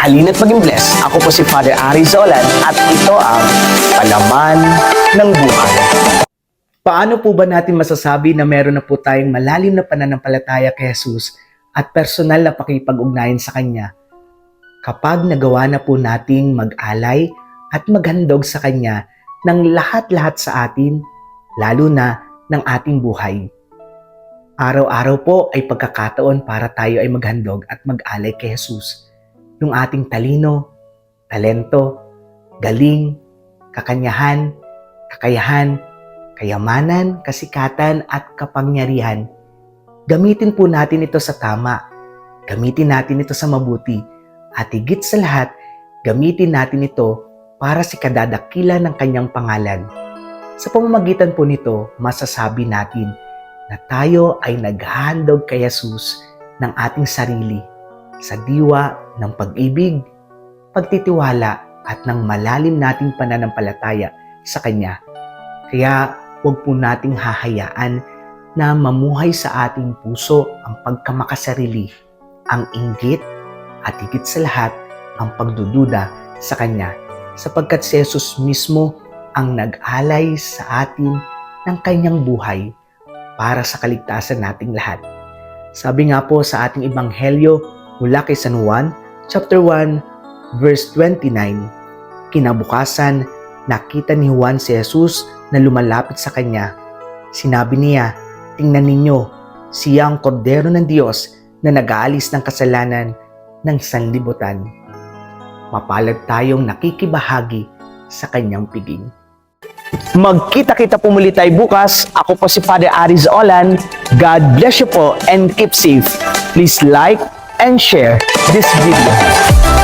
Halina't maging blessed. Ako po si Father Ari Zolan at ito ang Palaman ng Buhay. Paano po ba natin masasabi na meron na po tayong malalim na pananampalataya kay Jesus at personal na pakipag-ugnayan sa Kanya? Kapag nagawa na po nating mag-alay at maghandog sa Kanya ng lahat-lahat sa atin, lalo na ng ating buhay. Araw-araw po ay pagkakataon para tayo ay maghandog at mag-alay kay Jesus. Yung ating talino, talento, galing, kakanyahan, kakayahan, kayamanan, kasikatan at kapangyarihan. Gamitin po natin ito sa tama. Gamitin natin ito sa mabuti. At higit sa lahat, gamitin natin ito para sa kadadakila ng kanyang pangalan. Sa pamamagitan po nito, masasabi natin na tayo ay naghahandog kay Jesus ng ating sarili sa diwa ng pag-ibig, pagtitiwala at ng malalim nating pananampalataya sa Kanya. Kaya huwag po nating hahayaan na mamuhay sa ating puso ang pagkamakasarili, ang inggit at higit sa lahat ang pagdududa sa Kanya sapagkat si Jesus mismo ang nag-alay sa atin ng kanyang buhay para sa kaligtasan nating lahat. Sabi nga po sa ating ebanghelyo mula kay San Juan, chapter 1, verse 29, kinabukasan nakita ni Juan si Jesus na lumalapit sa kanya. Sinabi niya, tingnan ninyo, siya ang kordero ng Diyos na nag-aalis ng kasalanan ng sanlibutan. Mapalad tayong nakikibahagi sa kanyang piging. Magkita-kita po muli tayo bukas. Ako po si Father Aris Olan. God bless you po and keep safe. Please like and share this video.